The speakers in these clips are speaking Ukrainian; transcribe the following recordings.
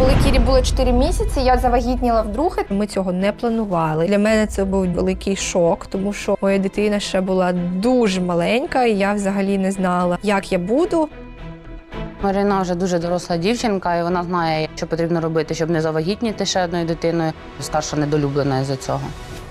Коли Кірі було 4 місяці, я завагітніла вдруге. Ми цього не планували. Для мене це був великий шок, тому що моя дитина ще була дуже маленька, і я взагалі не знала, як я буду. Марина вже дуже доросла дівчинка, і вона знає, що потрібно робити, щоб не завагітніти ще одною дитиною. Старша недолюблена із-за цього.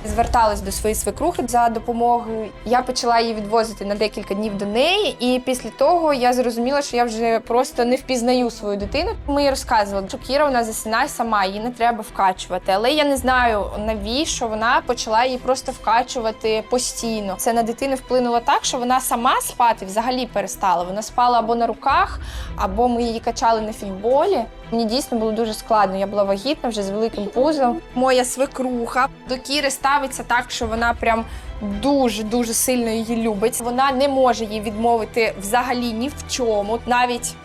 Зверталась до своєї свекрухи за допомогою. Я почала її відвозити на декілька днів до неї, і після того я зрозуміла, що я вже просто не впізнаю свою дитину. Ми їй розказували, що Кіра вона засинає сама, її не треба вкачувати. Але я не знаю навіщо вона почала її просто вкачувати постійно. Це на дитину вплинуло так, що вона сама спати взагалі перестала. Вона спала або на руках, або ми її качали на фітболі. Мені дійсно було дуже складно. Я була вагітна вже з великим пузом. Моя свекруха до Кіри ставиться так, що вона прям дуже дуже сильно її любить. Вона не може їй відмовити взагалі ні в чому, навіть.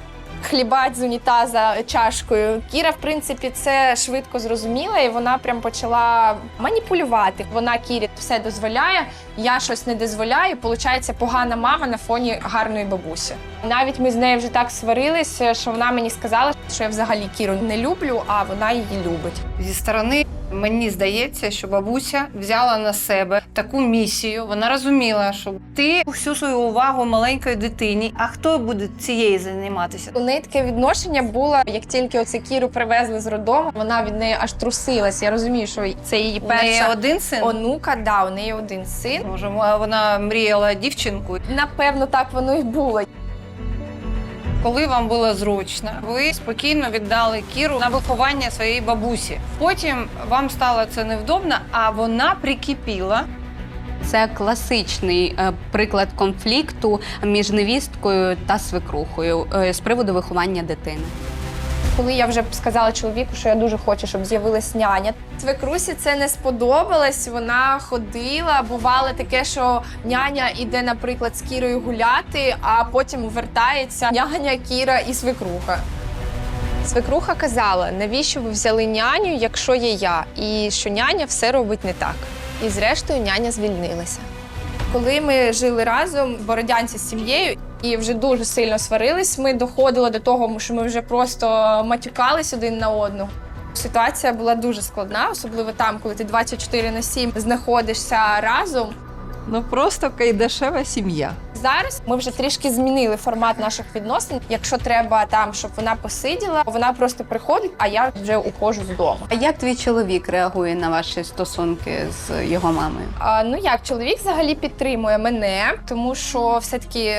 Хлібать з унітаза чашкою. Кіра, в принципі, це швидко зрозуміла, і вона прям почала маніпулювати. Вона Кірі все дозволяє, я щось не дозволяю. Получається погана мама на фоні гарної бабусі. Навіть ми з нею вже так сварилися, що вона мені сказала, що я взагалі Кіру не люблю, а вона її любить. Зі сторони мені здається, що бабуся взяла на себе таку місію. Вона розуміла, що ти всю свою увагу маленької дитині. А хто буде цією займатися? У неї таке відношення було, як тільки оце Кіру привезли з роддому, вона від неї аж трусилась. Я розумію, що це її У неї перша один син. онука. Да, у неї один син. Може, вона мріяла дівчинку. Напевно, так воно і було. Коли вам було зручно, ви спокійно віддали Кіру на виховання своєї бабусі. Потім вам стало це невдобно, а вона прикипіла. Це класичний е, приклад конфлікту між невісткою та свекрухою е, з приводу виховання дитини. Коли я вже сказала чоловіку, що я дуже хочу, щоб з'явилась няня. Свекрусі це не сподобалось. Вона ходила. Бувало таке, що няня іде, наприклад, з Кірою гуляти, а потім вертається няня, Кіра і свекруха. Свекруха казала, навіщо ви взяли няню, якщо є я, і що няня все робить не так. І зрештою няня звільнилася. Коли ми жили разом в Бородянці з сім'єю і вже дуже сильно сварились, ми доходили до того, що ми вже просто матюкались один на одного. Ситуація була дуже складна, особливо там, коли ти 24 на 7 знаходишся разом. Ну просто кайдашева сім'я. Зараз ми вже трішки змінили формат наших відносин. Якщо треба там, щоб вона посиділа, вона просто приходить, а я вже уходжу з дому. А як твій чоловік реагує на ваші стосунки з його мамою? А, ну як чоловік взагалі підтримує мене, тому що все-таки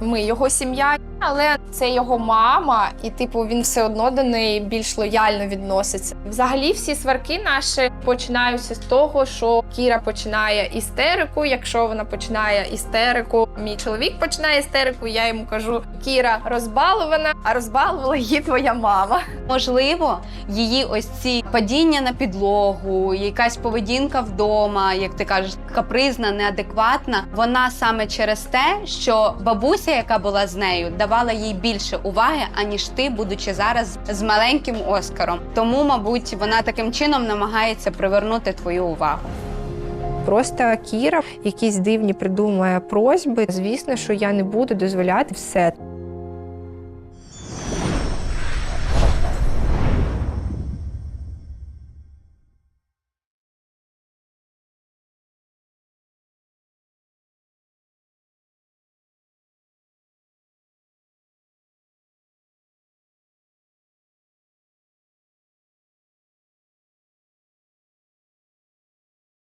ми його сім'я, але це його мама, і типу він все одно до неї більш лояльно відноситься. Взагалі, всі сварки наші починаються з того, що Кіра починає істерику. Якщо вона починає істерику, мій чоловік починає істерику. Я йому кажу: Кіра розбалована, а розбалувала її твоя мама. Можливо, її ось ці падіння на підлогу, якась поведінка вдома, як ти кажеш, капризна, неадекватна. Вона саме через те, що бабуся, яка була з нею, давала їй більше уваги, аніж ти, будучи зараз з маленьким Оскаром. Тому, мабуть, вона таким чином намагається привернути твою увагу. Просто Кіра якісь дивні придумує просьби. Звісно, що я не буду дозволяти все.